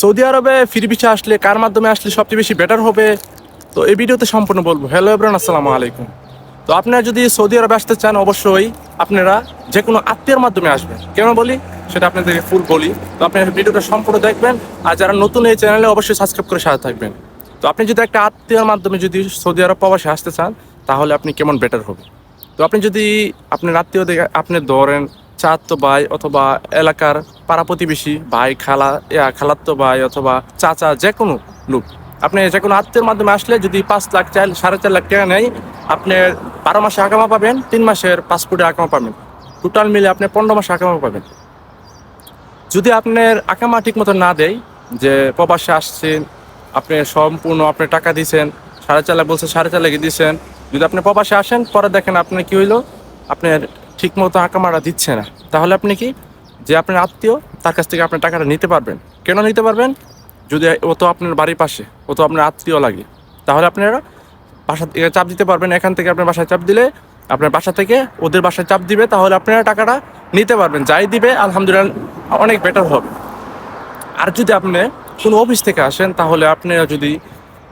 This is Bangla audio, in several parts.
সৌদি আরবে ফ্রি ভিসা আসলে কার মাধ্যমে আসলে সবচেয়ে বেশি বেটার হবে? তো এই ভিডিওতে সম্পূর্ণ বলব। হ্যালো এভরান আসসালামু আলাইকুম। তো আপনারা যদি সৌদি আরবে আসতে চান, অবশ্যই আপনারা যে কোনো আত্মীয়ের মাধ্যমে আসবেন। কেন বলি? সেটা আপনাদেরকে ফুল বলি। তো আপনার ভিডিওটা সম্পূর্ণ দেখবেন, আর যারা নতুন এই চ্যানেলে অবশ্যই সাবস্ক্রাইব করে সাথে থাকবেন। তো আপনি যদি একটা আত্মীয়ের মাধ্যমে যদি সৌদি আরব প্রবাসে আসতে চান, তাহলে আপনি কেমন বেটার হবে? তো আপনি যদি আপনার আত্মীয় দেখে আপনি ধরেন চাত্তো ভাই অথবা এলাকার পাড়া প্রতিবেশী, ভাই, খালা খালাত্তো ভাই অথবা চাচা যে কোনো লোক। আপনি যে কোনো আত্মীয়ের মাধ্যমে আসলে যদি পাঁচ লাখ চার সাড়ে চার লাখ টাকা নেয়, আপনি বারো মাসে আকামা পাবেন, তিন মাসের পাসপোর্টে আকামা পাবেন। টোটাল মিলে আপনি পনেরো মাসে আকামা পাবেন। যদি আপনার আকামা ঠিক মতো না দেয়, যে প্রবাসে আসছেন, আপনি সম্পূর্ণ আপনি টাকা দিয়েছেন সাড়ে চার লাখ বলছে, সাড়ে চার লাখে দিয়েছেন যদি আপনি প্রবাসে আসেন, পরে দেখেন আপনার কি হইল? আপনার ঠিক মতো আকামাটা দিচ্ছে না। তাহলে আপনি কি যে আপনার আত্মীয়, তার কাছ থেকে আপনার টাকাটা নিতে পারবেন? কেন নিতে পারবেন? যদি ও তো আপনার বাড়ির পাশে, ও তো আপনার আত্মীয় লাগে। তাহলে আপনারা বাসা থেকে চাপ দিতে পারবেন এখান থেকে আপনার বাসায় চাপ দিলে আপনার বাসা থেকে ওদের বাসায় চাপ দিবে, তাহলে আপনারা টাকাটা নিতে পারবেন। যাই দিবে, আলহামদুলিল্লাহ অনেক বেটার হবে। আর যদি আপনি কোনো অফিস থেকে আসেন, তাহলে আপনারা যদি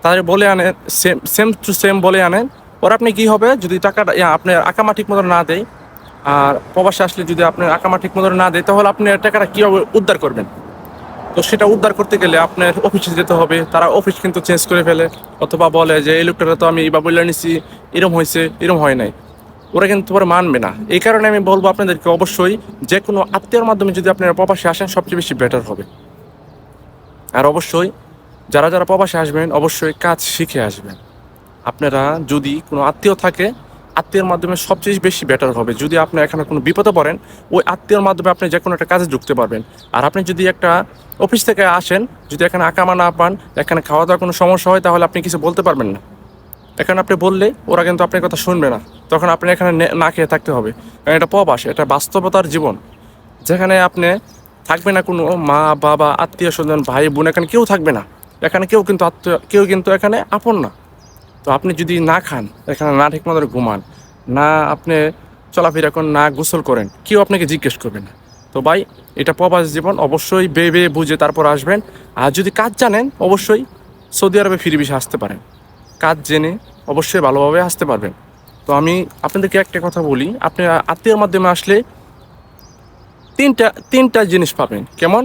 তাদের বলে আনেন সেম সেম টু সেম বলে আনেন পরে আপনি কি হবে? যদি টাকাটা আপনার আকামা ঠিক মতো না দেয় আর প্রবাসে আসলে যদি আপনার আকামা ঠিক মতো না দেয়, তাহলে আপনি টাকাটা কীভাবে উদ্ধার করবেন? তো সেটা উদ্ধার করতে গেলে আপনার অফিসে যেতে হবে। তারা অফিস কিন্তু চেঞ্জ করে ফেলে, অথবা বলে যে, এই লোকটা তো আমি বলে নিছি, এরম হয়েছে, এরম হয় নাই। ওরা কিন্তু পরে মানবে না। এই কারণে আমি বলব আপনাদেরকে অবশ্যই যে কোনো আত্মীয়র মাধ্যমে যদি আপনারা প্রবাসে আসেন, সবচেয়ে বেশি বেটার হবে। আর অবশ্যই যারা যারা প্রবাসে আসবেন, অবশ্যই কাজ শিখে আসবেন। আপনারা যদি কোনো আত্মীয় থাকে আত্মীয়ের মাধ্যমে সবচেয়ে বেশি বেটার হবে। যদি আপনি এখানে কোনো বিপদে পড়েন, ওই আত্মীয়র মাধ্যমে আপনি যে কোনো একটা কাজে ঢুকতে পারবেন। আর আপনি যদি একটা অফিস থেকে আসেন, যদি এখানে আকামা না পান, এখানে খাওয়া দাওয়ার কোনো সমস্যা হয়, তাহলে আপনি কিছু বলতে পারবেন না। এখানে আপনি বললে ওরা কিন্তু আপনার কথা শুনবে না। তখন আপনি এখানে নে- না খেয়ে থাকতে হবে। কারণ এটা প্রবাস, এটা বাস্তবতার জীবন। যেখানে আপনি থাকবে না কোনো মা, বাবা আত্মীয় স্বজন ভাই বোন এখানে কেউ থাকবে না। এখানে কেউ কিন্তু আত্মীয়, কেউ কিন্তু এখানে আপন না। তো আপনি যদি না খান, এখানে না ঠিক মতো ঘুমান, না আপনি চলাফেরা করেন, না গোসল করেন, কেউ আপনাকে জিজ্ঞেস করবে না। তো ভাই, এটা প্রবাস জীবন, অবশ্যই বে বে বুঝে তারপর আসবেন। আর যদি কাজ জানেন, অবশ্যই সৌদি আরবে ফিরে বেশি আসতে পারেন। কাজ জেনে অবশ্যই ভালোভাবে আসতে পারবেন। তো আমি আপনাদেরকে একটা কথা বলি, আপনি আত্মীয়র মাধ্যমে আসলে তিনটা তিনটা জিনিস পাবেন। কেমন?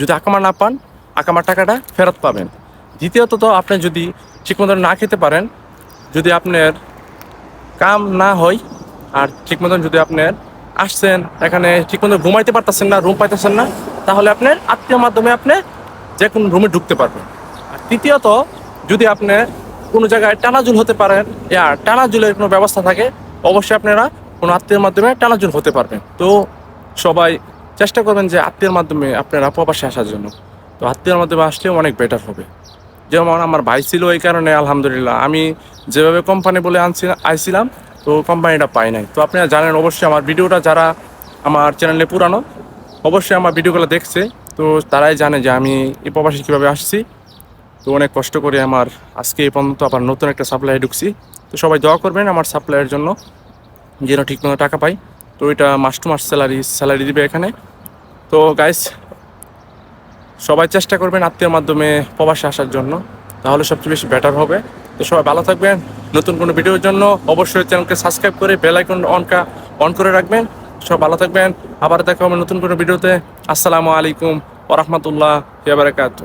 যদি আকামা না পান, আকামার টাকাটা ফেরত পাবেন। দ্বিতীয়ত আপনি যদি ঠিকমতো না খেতে পারেন, যদি আপনার কাম না হয়, আর ঠিক মতন যদি আপনার আসছেন, এখানে ঠিক মতো ঘুমাইতে পারতেছেন না, রুম পাইতেছেন না, তাহলে আপনার আত্মীয় মাধ্যমে আপনি যে কোনো রুমে ঢুকতে পারবেন। আর তৃতীয়ত, যদি আপনি কোনো জায়গায় টানাজুল হতে পারেন, ইয়া টানাজুলের কোনো ব্যবস্থা থাকে, অবশ্যই আপনারা কোনো আত্মীয়ের মাধ্যমে টানাজুল হতে পারবেন। তো সবাই চেষ্টা করবেন যে আত্মীয়ের মাধ্যমে আপনারা প্রবাসে আসার জন্য। তো আত্মীয়ের মাধ্যমে আসলে অনেক বেটার হবে। যেমন আমার ভাই ছিল এই কারণে, আলহামদুলিল্লাহ। আমি যেভাবে কোম্পানি বলে আনছি আইছিলাম, তো কোম্পানিটা পাই নাই। তো আপনারা জানেন অবশ্যই আমার ভিডিওটা যারা আমার চ্যানেলে পুরানো, অবশ্যই আমার ভিডিওগুলো দেখছে। তো তারাই জানে যে আমি এই প্রবাসী কীভাবে আসছি। তো অনেক কষ্ট করে আমার আজকে এই পর্যন্ত আবার নতুন একটা সাপ্লাই ঢুকছি। তো সবাই দোয়া করবেন আমার সাপ্লাইয়ের জন্য, যেন ঠিকমতো টাকা পাই। তো এটা মাস টু মাস স্যালারি স্যালারি দিবে এখানে। তো গাইস সবাই চেষ্টা করবেন আত্মীয়ের মাধ্যমে প্রবাসে আসার জন্য, তাহলে সবচেয়ে বেশি বেটার হবে। তো সবাই ভালো থাকবেন, নতুন কোনো ভিডিওর জন্য অবশ্যই চ্যানেলকে সাবস্ক্রাইব করে বেল আইকন অনকা অন করে রাখবেন। সব ভালো থাকবেন, আবার দেখা হবে নতুন কোনো ভিডিওতে। আসসালামু আলাইকুম ওরহমতুল্লাহ বারাকাতু